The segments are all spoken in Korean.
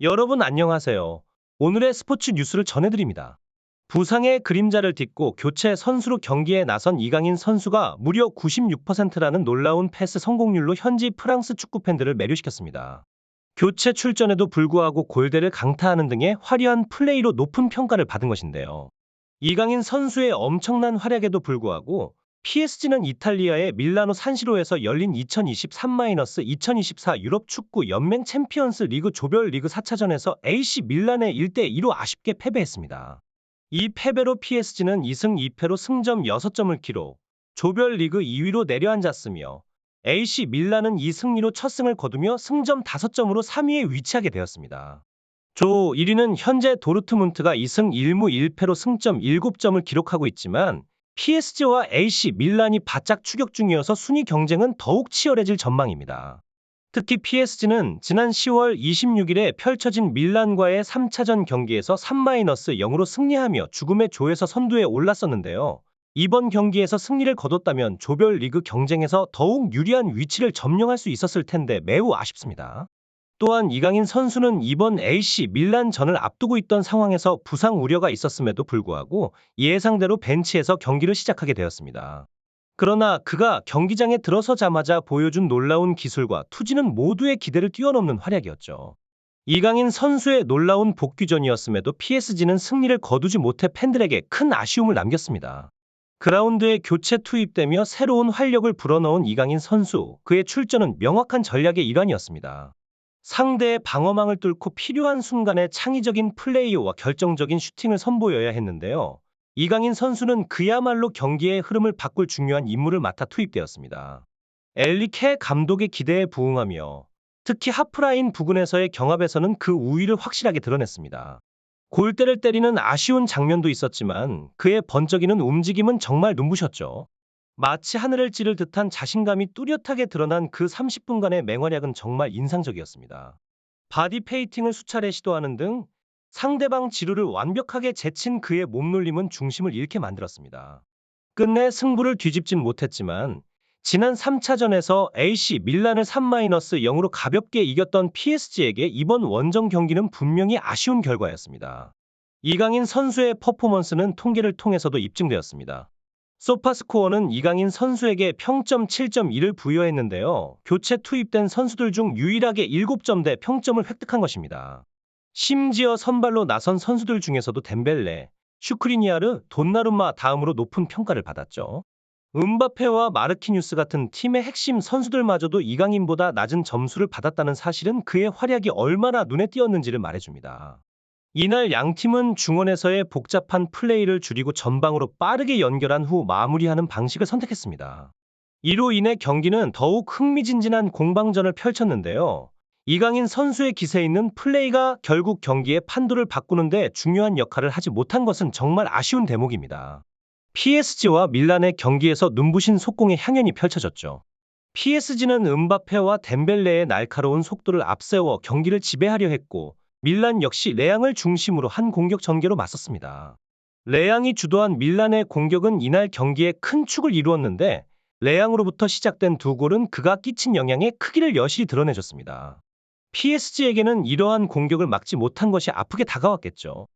여러분 안녕하세요. 오늘의 스포츠 뉴스를 전해드립니다. 부상의 그림자를 딛고 교체 선수로 경기에 나선 이강인 선수가 무려 96%라는 놀라운 패스 성공률로 현지 프랑스 축구 팬들을 매료시켰습니다. 교체 출전에도 불구하고 골대를 강타하는 등의 화려한 플레이로 높은 평가를 받은 것인데요. 이강인 선수의 엄청난 활약에도 불구하고 PSG는 이탈리아의 밀라노 산시로에서 열린 2023-2024 유럽 축구 연맹 챔피언스 리그 조별 리그 4차전에서 AC 밀란에 1대2로 아쉽게 패배했습니다. 이 패배로 PSG는 2승 2패로 승점 6점을 기록, 조별 리그 2위로 내려앉았으며 AC 밀란은 2승리로 첫 승을 거두며 승점 5점으로 3위에 위치하게 되었습니다. 조 1위는 현재 도르트문트가 2승 1무 1패로 승점 7점을 기록하고 있지만 PSG와 AC 밀란이 바짝 추격 중이어서 순위 경쟁은 더욱 치열해질 전망입니다. 특히 PSG는 지난 10월 26일에 펼쳐진 밀란과의 3차전 경기에서 3-0으로 승리하며 죽음의 조에서 선두에 올랐었는데요. 이번 경기에서 승리를 거뒀다면 조별 리그 경쟁에서 더욱 유리한 위치를 점령할 수 있었을 텐데 매우 아쉽습니다. 또한 이강인 선수는 이번 AC 밀란전을 앞두고 있던 상황에서 부상 우려가 있었음에도 불구하고 예상대로 벤치에서 경기를 시작하게 되었습니다. 그러나 그가 경기장에 들어서자마자 보여준 놀라운 기술과 투지는 모두의 기대를 뛰어넘는 활약이었죠. 이강인 선수의 놀라운 복귀전이었음에도 PSG는 승리를 거두지 못해 팬들에게 큰 아쉬움을 남겼습니다. 그라운드에 교체 투입되며 새로운 활력을 불어넣은 이강인 선수, 그의 출전은 명확한 전략의 일환이었습니다. 상대의 방어망을 뚫고 필요한 순간에 창의적인 플레이와 결정적인 슈팅을 선보여야 했는데요. 이강인 선수는 그야말로 경기의 흐름을 바꿀 중요한 임무를 맡아 투입되었습니다. 엘리케 감독의 기대에 부응하며 특히 하프라인 부근에서의 경합에서는 그 우위를 확실하게 드러냈습니다. 골대를 때리는 아쉬운 장면도 있었지만 그의 번쩍이는 움직임은 정말 눈부셨죠. 마치 하늘을 찌를 듯한 자신감이 뚜렷하게 드러난 그 30분간의 맹활약은 정말 인상적이었습니다. 바디 페이팅을 수차례 시도하는 등 상대방 지루를 완벽하게 제친 그의 몸놀림은 중심을 잃게 만들었습니다. 끝내 승부를 뒤집진 못했지만 지난 3차전에서 AC 밀란을 3-0으로 가볍게 이겼던 PSG에게 이번 원정 경기는 분명히 아쉬운 결과였습니다. 이강인 선수의 퍼포먼스는 통계를 통해서도 입증되었습니다. 소파스코어는 이강인 선수에게 평점 7.1을 부여했는데요. 교체 투입된 선수들 중 유일하게 7점대 평점을 획득한 것입니다. 심지어 선발로 나선 선수들 중에서도 덴벨레, 슈크리니아르, 돈나룸마 다음으로 높은 평가를 받았죠. 음바페와 마르키뉴스 같은 팀의 핵심 선수들마저도 이강인보다 낮은 점수를 받았다는 사실은 그의 활약이 얼마나 눈에 띄었는지를 말해줍니다. 이날 양 팀은 중원에서의 복잡한 플레이를 줄이고 전방으로 빠르게 연결한 후 마무리하는 방식을 선택했습니다. 이로 인해 경기는 더욱 흥미진진한 공방전을 펼쳤는데요. 이강인 선수의 기세에 있는 플레이가 결국 경기의 판도를 바꾸는데 중요한 역할을 하지 못한 것은 정말 아쉬운 대목입니다. PSG와 밀란의 경기에서 눈부신 속공의 향연이 펼쳐졌죠. PSG는 음바페와 덴벨레의 날카로운 속도를 앞세워 경기를 지배하려 했고 밀란 역시 레앙을 중심으로 한 공격 전개로 맞섰습니다. 레앙이 주도한 밀란의 공격은 이날 경기에 큰 축을 이루었는데 레앙으로부터 시작된 두 골은 그가 끼친 영향의 크기를 여실히 드러내줬습니다. PSG에게는 이러한 공격을 막지 못한 것이 아프게 다가왔겠죠.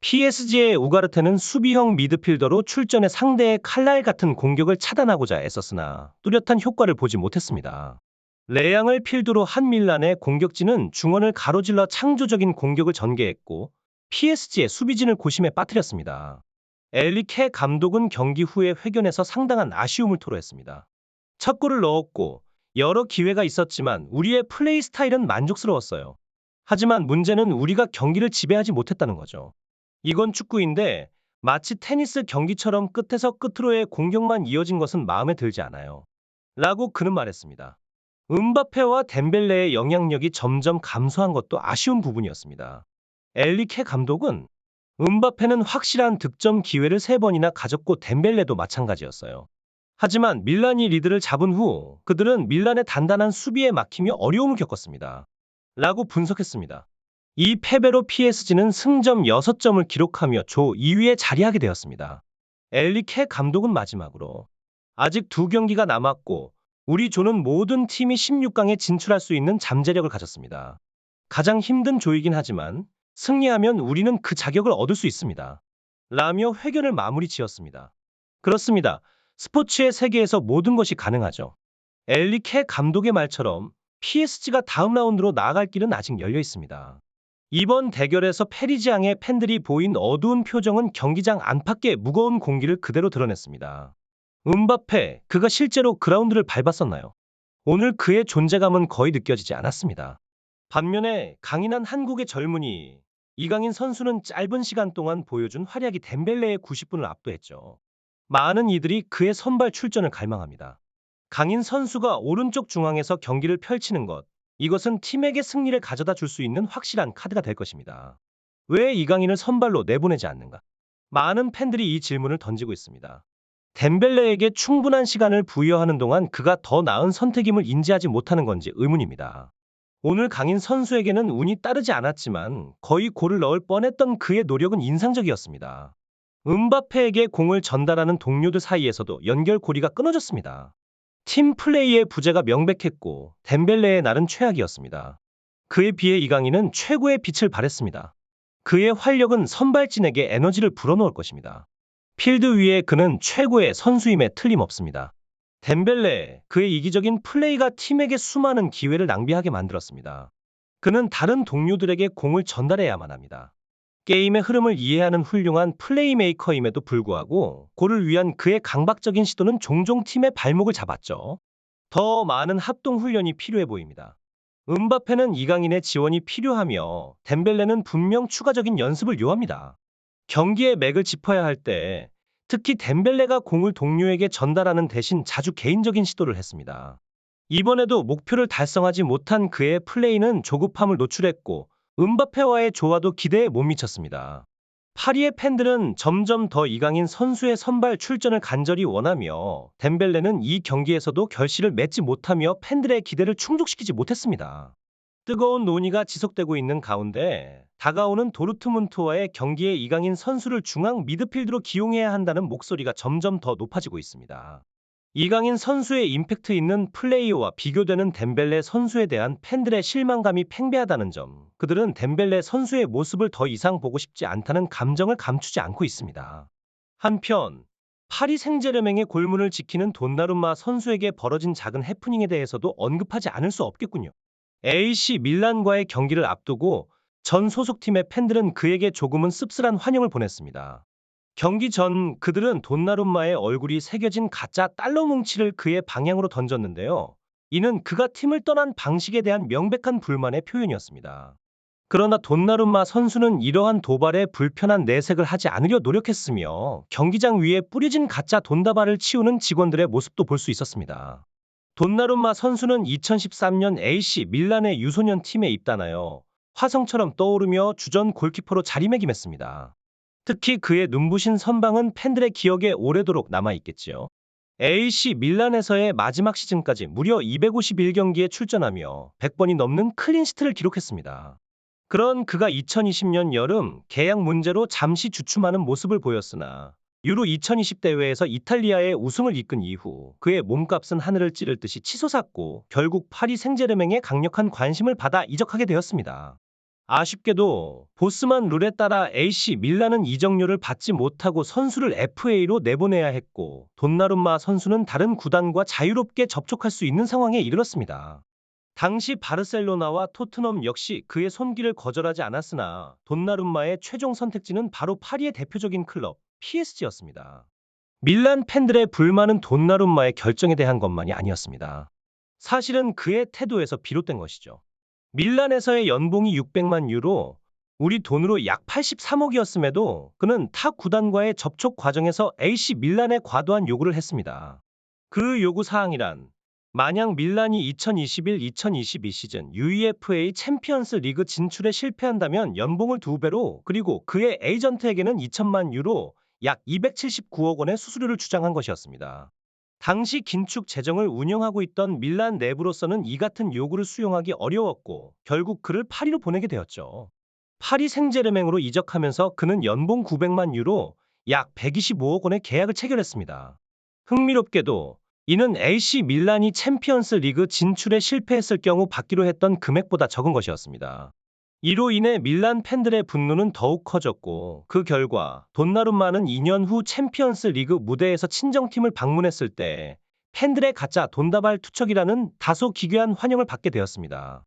PSG의 우가르테는 수비형 미드필더로 출전해 상대의 칼날 같은 공격을 차단하고자 애썼으나 뚜렷한 효과를 보지 못했습니다. 레앙을 필두로 한 밀란의 공격진은 중원을 가로질러 창조적인 공격을 전개했고 PSG의 수비진을 고심에 빠뜨렸습니다. 엘리케 감독은 경기 후에 회견에서 상당한 아쉬움을 토로했습니다. 첫 골을 넣었고 여러 기회가 있었지만 우리의 플레이 스타일은 만족스러웠어요. 하지만 문제는 우리가 경기를 지배하지 못했다는 거죠. 이건 축구인데 마치 테니스 경기처럼 끝에서 끝으로의 공격만 이어진 것은 마음에 들지 않아요. 라고 그는 말했습니다. 음바페와 덴벨레의 영향력이 점점 감소한 것도 아쉬운 부분이었습니다. 엘리케 감독은 음바페는 확실한 득점 기회를 3번이나 가졌고 덴벨레도 마찬가지였어요. 하지만 밀란이 리드를 잡은 후 그들은 밀란의 단단한 수비에 막히며 어려움을 겪었습니다. 라고 분석했습니다. 이 패배로 PSG는 승점 6점을 기록하며 조 2위에 자리하게 되었습니다. 엘리케 감독은 마지막으로 아직 두 경기가 남았고 우리 조는 모든 팀이 16강에 진출할 수 있는 잠재력을 가졌습니다. 가장 힘든 조이긴 하지만 승리하면 우리는 그 자격을 얻을 수 있습니다. 라며 회견을 마무리 지었습니다. 그렇습니다. 스포츠의 세계에서 모든 것이 가능하죠. 엘리케 감독의 말처럼 PSG가 다음 라운드로 나아갈 길은 아직 열려 있습니다. 이번 대결에서 페리지앙의 팬들이 보인 어두운 표정은 경기장 안팎의 무거운 공기를 그대로 드러냈습니다. 음바페, 그가 실제로 그라운드를 밟았었나요? 오늘 그의 존재감은 거의 느껴지지 않았습니다. 반면에 강인한 한국의 젊은이 이강인 선수는 짧은 시간 동안 보여준 활약이 덴벨레의 90분을 압도했죠. 많은 이들이 그의 선발 출전을 갈망합니다. 강인 선수가 오른쪽 중앙에서 경기를 펼치는 것, 이것은 팀에게 승리를 가져다 줄 수 있는 확실한 카드가 될 것입니다. 왜 이강인을 선발로 내보내지 않는가? 많은 팬들이 이 질문을 던지고 있습니다. 덴벨레에게 충분한 시간을 부여하는 동안 그가 더 나은 선택임을 인지하지 못하는 건지 의문입니다. 오늘 강인 선수에게는 운이 따르지 않았지만 거의 골을 넣을 뻔했던 그의 노력은 인상적이었습니다. 음바페에게 공을 전달하는 동료들 사이에서도 연결고리가 끊어졌습니다. 팀 플레이의 부재가 명백했고 덴벨레의 날은 최악이었습니다. 그에 비해 이강인은 최고의 빛을 발했습니다. 그의 활력은 선발진에게 에너지를 불어넣을 것입니다. 필드 위에 그는 최고의 선수임에 틀림없습니다. 덴벨레, 그의 이기적인 플레이가 팀에게 수많은 기회를 낭비하게 만들었습니다. 그는 다른 동료들에게 공을 전달해야만 합니다. 게임의 흐름을 이해하는 훌륭한 플레이메이커임에도 불구하고 골을 위한 그의 강박적인 시도는 종종 팀의 발목을 잡았죠. 더 많은 합동 훈련이 필요해 보입니다. 음바페는 이강인의 지원이 필요하며 덴벨레는 분명 추가적인 연습을 요합니다. 경기의 맥을 짚어야 할 때 특히 덴벨레가 공을 동료에게 전달하는 대신 자주 개인적인 시도를 했습니다. 이번에도 목표를 달성하지 못한 그의 플레이는 조급함을 노출했고 음바페와의 조화도 기대에 못 미쳤습니다. 파리의 팬들은 점점 더 이강인 선수의 선발 출전을 간절히 원하며 덴벨레는 이 경기에서도 결실을 맺지 못하며 팬들의 기대를 충족시키지 못했습니다. 뜨거운 논의가 지속되고 있는 가운데 다가오는 도르트문트와의 경기에 이강인 선수를 중앙 미드필드로 기용해야 한다는 목소리가 점점 더 높아지고 있습니다. 이강인 선수의 임팩트 있는 플레이와 비교되는 덴벨레 선수에 대한 팬들의 실망감이 팽배하다는 점, 그들은 덴벨레 선수의 모습을 더 이상 보고 싶지 않다는 감정을 감추지 않고 있습니다. 한편 파리 생제르맹의 골문을 지키는 돈나룸마 선수에게 벌어진 작은 해프닝에 대해서도 언급하지 않을 수 없겠군요. AC 밀란과의 경기를 앞두고 전 소속팀의 팬들은 그에게 조금은 씁쓸한 환영을 보냈습니다. 경기 전 그들은 돈나룸마의 얼굴이 새겨진 가짜 달러 뭉치를 그의 방향으로 던졌는데요. 이는 그가 팀을 떠난 방식에 대한 명백한 불만의 표현이었습니다. 그러나 돈나룸마 선수는 이러한 도발에 불편한 내색을 하지 않으려 노력했으며 경기장 위에 뿌려진 가짜 돈다발을 치우는 직원들의 모습도 볼 수 있었습니다. 돈나룸마 선수는 2013년 AC 밀란의 유소년 팀에 입단하여 화성처럼 떠오르며 주전 골키퍼로 자리매김했습니다. 특히 그의 눈부신 선방은 팬들의 기억에 오래도록 남아있겠지요. AC 밀란에서의 마지막 시즌까지 무려 251경기에 출전하며 100번이 넘는 클린시트를 기록했습니다. 그런 그가 2020년 여름 계약 문제로 잠시 주춤하는 모습을 보였으나 유로 2020 대회에서 이탈리아의 우승을 이끈 이후 그의 몸값은 하늘을 찌를 듯이 치솟았고 결국 파리 생제르맹의 강력한 관심을 받아 이적하게 되었습니다. 아쉽게도 보스만 룰에 따라 AC 밀란은 이적료를 받지 못하고 선수를 FA로 내보내야 했고 돈나룸마 선수는 다른 구단과 자유롭게 접촉할 수 있는 상황에 이르렀습니다. 당시 바르셀로나와 토트넘 역시 그의 손길을 거절하지 않았으나 돈나룸마의 최종 선택지는 바로 파리의 대표적인 클럽 PSG였습니다. 밀란 팬들의 불만은 돈나룸마의 결정에 대한 것만이 아니었습니다. 사실은 그의 태도에서 비롯된 것이죠. 밀란에서의 연봉이 600만 유로, 우리 돈으로 약 83억이었음에도 그는 타 구단과의 접촉 과정에서 AC 밀란에 과도한 요구를 했습니다. 그 요구 사항이란 만약 밀란이 2021-2022 시즌 UEFA 챔피언스 리그 진출에 실패한다면 연봉을 두 배로 그리고 그의 에이전트에게는 2천만 유로 약 279억 원의 수수료를 주장한 것이었습니다. 당시 긴축 재정을 운영하고 있던 밀란 내부로서는 이 같은 요구를 수용하기 어려웠고 결국 그를 파리로 보내게 되었죠. 파리 생제르맹으로 이적하면서 그는 연봉 900만 유로 약 125억 원의 계약을 체결했습니다. 흥미롭게도 이는 AC 밀란이 챔피언스 리그 진출에 실패했을 경우 받기로 했던 금액보다 적은 것이었습니다. 이로 인해 밀란 팬들의 분노는 더욱 커졌고 그 결과 돈나룸마는 2년 후 챔피언스 리그 무대에서 친정팀을 방문했을 때 팬들의 가짜 돈다발 투척이라는 다소 기괴한 환영을 받게 되었습니다.